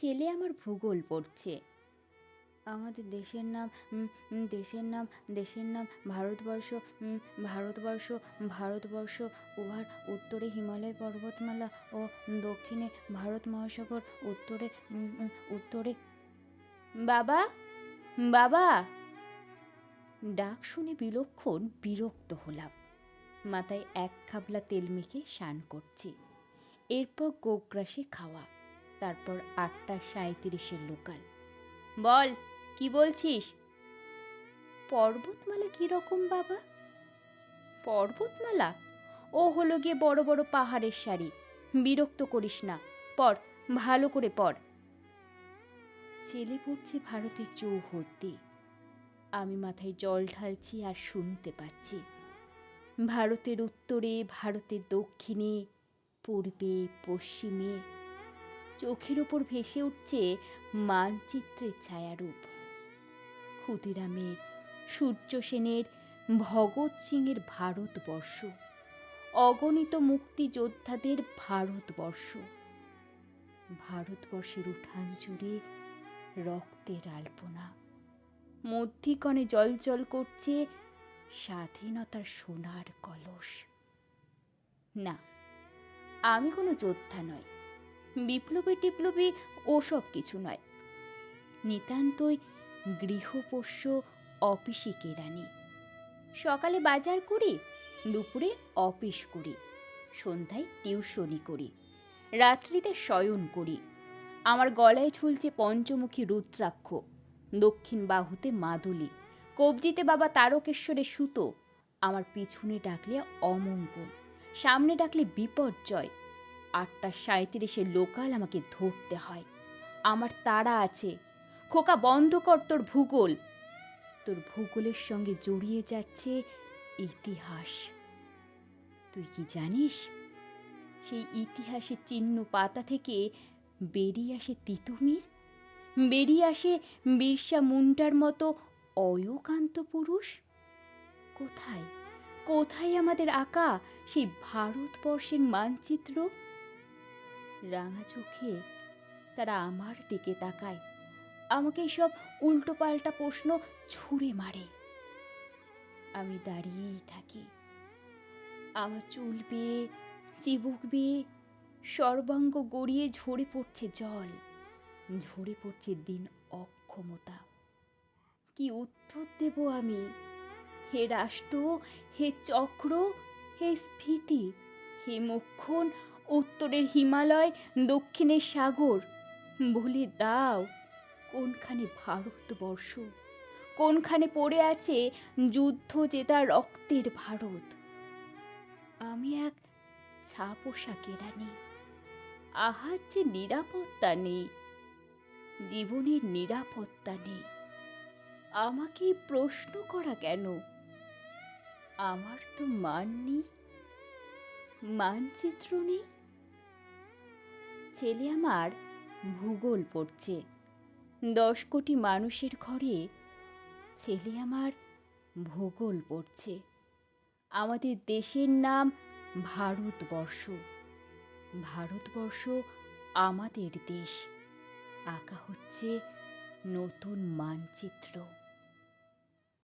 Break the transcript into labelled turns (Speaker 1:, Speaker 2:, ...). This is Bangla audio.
Speaker 1: ছেলে আমার ভূগোল পড়ছে। আমাদের দেশের নাম দেশের নাম দেশের নাম ভারতবর্ষ ভারতবর্ষ ভারতবর্ষ, উহার উত্তরে হিমালয় পর্বতমালা ও দক্ষিণে ভারত মহাসাগর, উত্তরে উত্তরে বাবা বাবা। ডাক শুনে বিলক্ষণ বিরক্ত হলাম। মাথায় এক খাবলা তেল মেখে স্নান করছি। এরপর গোগ্রাসে খাওয়া। তারপর আটটা সাঁত্রিশের লোকাল। বল, কি বলছিস? পর্বতমালা কি রকম বাবা? পর্বতমালা? ও হলো গিয়ে বড় বড় পাহাড়ের সারি। বিরক্ত করিস না। পড়, ভালো করে পড়। ছেলে পড়ছে ভারতের চৌহদ্দি। আমি মাথায় জল ঢালছি আর শুনতে পাচ্ছি। ভারতের উত্তরে, ভারতের দক্ষিণে, পূর্বে, পশ্চিমে চোখের ওপর ভেসে উঠছে মানচিত্রের ছায়ারূপ। ক্ষুদিরামের, সূর্য সেনের, ভগৎ সিংয়ের ভারতবর্ষ। অগণিত মুক্তিযোদ্ধাদের ভারতবর্ষ। ভারতবর্ষের উঠান জুড়ে রক্তের আলপনা। মধ্যিকণে জল করছে স্বাধীনতার সোনার কলস। না, আমি কোনো যোদ্ধা নয় বিপ্লবী টিপ্লবী ওসব কিছু নয়। নিতান্তই গৃহপোষ্য অফিসে কেরানি সকালে বাজার করি, দুপুরে অফিস করি, সন্ধ্যায় টিউশনি করি, রাত্রিতে শয়ন করি। আমার গলায় ঝুলছে পঞ্চমুখী রুদ্রাক্ষ, দক্ষিণ বাহুতে মাদুলি, কবজিতে বাবা তারকেশ্বরের সুতো, আমার পিছনে ডাকলে অমঙ্গল, সামনে ডাকলে বিপর্যয় আটটা সাঁত্রিশে লোকাল আমাকে ধরতে হয়। আমার তাড়া আছে। খোকা, বন্ধ কর তোর ভূগোল। তোর ভূগোলের সঙ্গে জড়িয়ে যাচ্ছে ইতিহাস। তুই কি জানিস? সেই ইতিহাসের চিহ্ন পাতা থেকে বেরিয়ে আসে তিতুমির? বেরিয়ে আসে বিরসা মুন্ডার মতো অয়কান্ত পুরুষ? কোথায়? কোথায় আমাদের আঁকা সেই ভারতবর্ষের মানচিত্র? রাঙা চোখে তারা আমার দিকে তাকায়। আমাকে সব উল্টো পাল্টা প্রশ্ন ছুঁড়ে মারে। আমি দাঁড়িয়েই থাকি। আমার চুল বেয়ে, চিবুক বেয়ে, সর্বাঙ্গ গড়িয়ে ঝরে পড়ছে জল। ঝরে পড়ছে দিন অক্ষমতা। কি উত্তর দেব আমি? হে রাষ্ট্র, হে চক্র, হে স্ফীতি, হে মক্ষণ উত্তরের হিমালয়, দক্ষিণের সাগর। বলে, দাও, কোনখানে ভারতবর্ষ? কোনখানে পড়ে আছে যুদ্ধ জেতা রক্তের ভারত? আমি এক ছাপোষা কেরানি আহার যে নিরাপত্তা নেই, জীবনের নিরাপত্তা নেই। আমাকে প্রশ্ন করা কেন? আমার তো মান নেই, মানচিত্র নেই। ছেলে আমার ভূগোল পড়ছে। দশ কোটি মানুষের ঘরে ছেলে আমার ভূগোল পড়ছে। আমাদের দেশের নাম ভারতবর্ষ। ভারতবর্ষ আমাদের দেশ। আঁকা হচ্ছে নতুন মানচিত্র।